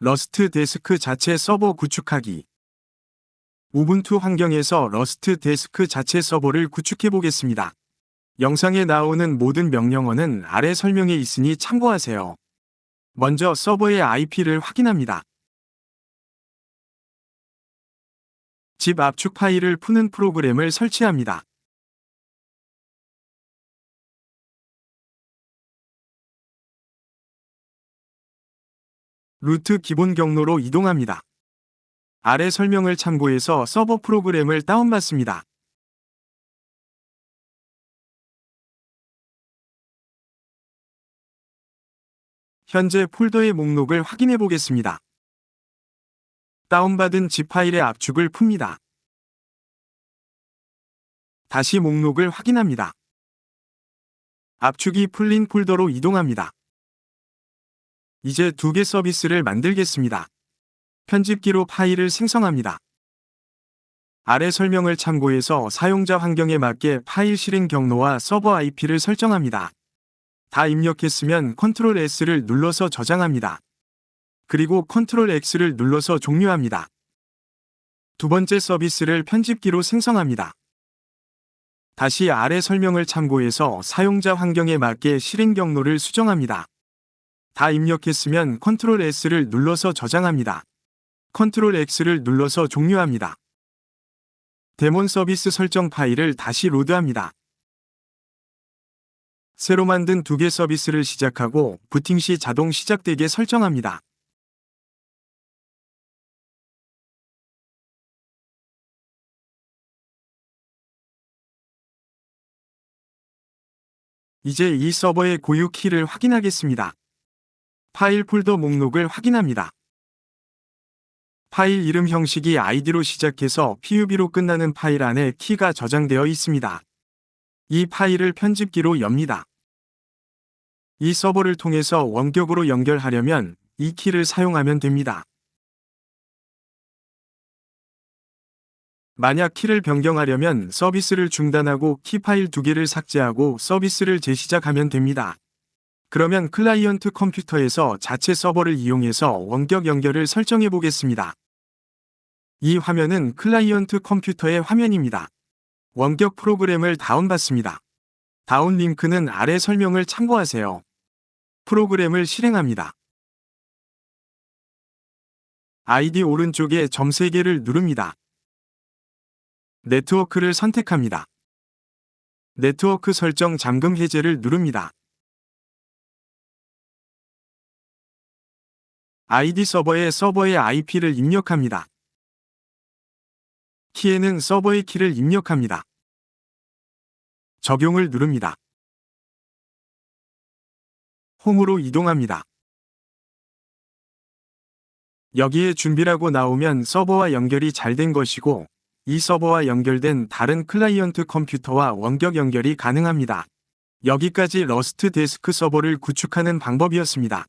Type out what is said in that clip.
러스트 데스크 자체 서버 구축하기 우분투 환경에서 러스트 데스크 자체 서버를 구축해 보겠습니다. 영상에 나오는 모든 명령어는 아래 설명에 있으니 참고하세요. 먼저 서버의 IP를 확인합니다. 집 압축 파일을 푸는 프로그램을 설치합니다. 루트 기본 경로로 이동합니다. 아래 설명을 참고해서 서버 프로그램을 다운받습니다. 현재 폴더의 목록을 확인해 보겠습니다. 다운받은 zip 파일의 압축을 풉니다. 다시 목록을 확인합니다. 압축이 풀린 폴더로 이동합니다. 이제 두 개 서비스를 만들겠습니다. 편집기로 파일을 생성합니다. 아래 설명을 참고해서 사용자 환경에 맞게 파일 실행 경로와 서버 IP를 설정합니다. 다 입력했으면 컨트롤 S를 눌러서 저장합니다. 그리고 컨트롤 X를 눌러서 종료합니다. 두 번째 서비스를 편집기로 생성합니다. 다시 아래 설명을 참고해서 사용자 환경에 맞게 실행 경로를 수정합니다. 다 입력했으면 컨트롤 S를 눌러서 저장합니다. 컨트롤 X를 눌러서 종료합니다. 데몬 서비스 설정 파일을 다시 로드합니다. 새로 만든 두 개 서비스를 시작하고 부팅 시 자동 시작되게 설정합니다. 이제 이 서버의 고유 키를 확인하겠습니다. 파일 폴더 목록을 확인합니다. 파일 이름 형식이 id로 시작해서 pub로 끝나는 파일 안에 키가 저장되어 있습니다. 이 파일을 편집기로 엽니다. 이 서버를 통해서 원격으로 연결하려면 이 키를 사용하면 됩니다. 만약 키를 변경하려면 서비스를 중단하고 키 파일 두 개를 삭제하고 서비스를 재시작하면 됩니다. 그러면 클라이언트 컴퓨터에서 자체 서버를 이용해서 원격 연결을 설정해 보겠습니다. 이 화면은 클라이언트 컴퓨터의 화면입니다. 원격 프로그램을 다운받습니다. 다운 링크는 아래 설명을 참고하세요. 프로그램을 실행합니다. 아이디 오른쪽에 점 3개를 누릅니다. 네트워크를 선택합니다. 네트워크 설정 잠금 해제를 누릅니다. 아이디 서버에 서버의 IP를 입력합니다. 키에는 서버의 키를 입력합니다. 적용을 누릅니다. 홈으로 이동합니다. 여기에 준비라고 나오면 서버와 연결이 잘 된 것이고 이 서버와 연결된 다른 클라이언트 컴퓨터와 원격 연결이 가능합니다. 여기까지 러스트 데스크 서버를 구축하는 방법이었습니다.